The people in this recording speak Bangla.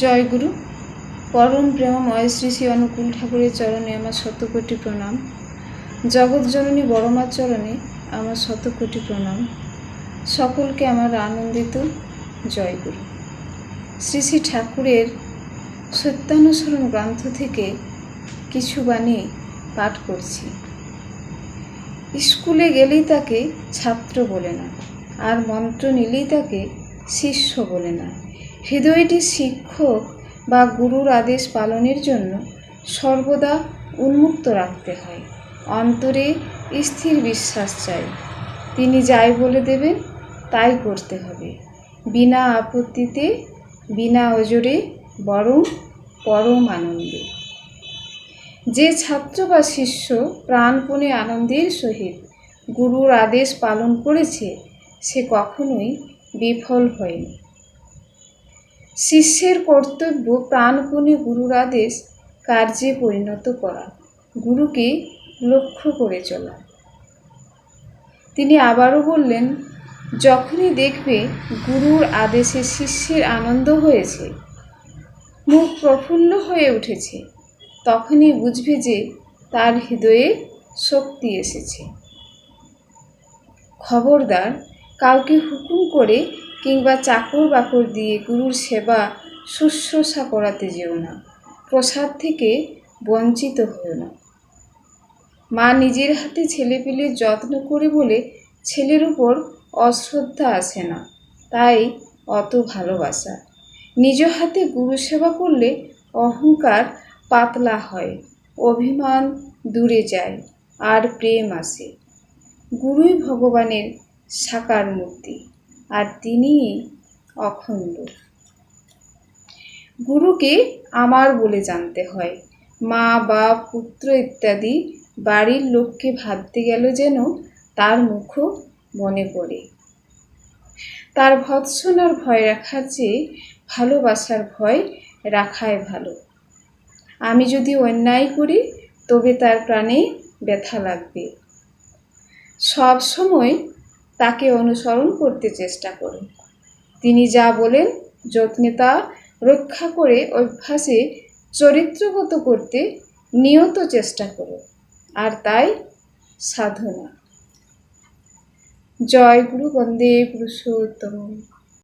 জয় গুরু পরম প্রেমময় শ্রী শ্রী অনুকূল ঠাকুরের চরণে আমার শতকোটি প্রণাম। জগৎ জননী বড়মার চরণে আমার শতকোটি প্রণাম। সকলকে আমার আনন্দিত জয় গুরু শ্রী শ্রী ঠাকুরের সত্যানুসরণ গ্রন্থ থেকে কিছু বাণী পাঠ করছি। স্কুলে গেলেই তাকে ছাত্র বলে না, আর মন্ত্র নিলেই তাকে শিষ্য বলে না। হৃদয়টি শিক্ষক বা গুরুর আদেশ পালনের জন্য সর্বদা উন্মুক্ত রাখতে হয়। অন্তরে স্থির বিশ্বাস চাই। তিনি যাই বলে দেবেন, তাই করতে হবে। বিনা আপত্তিতে, বিনা অজরে, বরং পরম আনন্দে যে ছাত্র বা শিষ্য প্রাণপণে আনন্দের সহিত গুরুর আদেশ পালন করেছে, সে কখনোই বিফল হয়নি। শিষ্যের কর্তব্য প্রাণপণে গুরুর আদেশ কার্যে পরিণত করা। গুরুকে লক্ষ্য করে চলা। তিনি আবারও বললেন, যখনই দেখবে গুরুর আদেশে শিষ্যের আনন্দ হয়েছে, মুখ প্রফুল্ল হয়ে উঠেছে, তখনই বুঝবে যে তার হৃদয়ে শক্তি এসেছে। খবরদার কাউকে হুকুম করে কিংবা চাকর বাকর দিয়ে গুরুর সেবা শুশ্রূষা করাতে যেও না। প্রসাদ থেকে বঞ্চিত হও না। মা নিজের হাতে ছেলেপিলের যত্ন করে বলে ছেলের উপর অশ্রদ্ধা আসে না, তাই অত ভালোবাসা। নিজ হাতে গুরু সেবা করলে অহংকার পাতলা হয়, অভিমান দূরে যায়, আর প্রেম আসে। গুরুই ভগবানের সাকার মূর্তি। আর তিনি অখণ্ড। গুরুকে আমার বলে জানতে হয়। মা বা পুত্র ইত্যাদি বাড়ির লোককে ভাবতে গেল যেন তার মুখও মনে পড়ে। তার ভৎসনার ভয় রাখার চেয়ে ভালোবাসার ভয় রাখাই ভালো। আমি যদি অন্যায় করি, তবে তার প্রাণে ব্যথা লাগবে। সব সময় অনুসরণ করতে চেষ্টা করুন। তিনি যা বলেন, যত্নে তা রক্ষা করে অভ্যাসে চরিত্রগত করতে নিয়ত চেষ্টা করুন, আর তাই সাধনা। জয় গুরু বন্দে পুরুষোত্তম।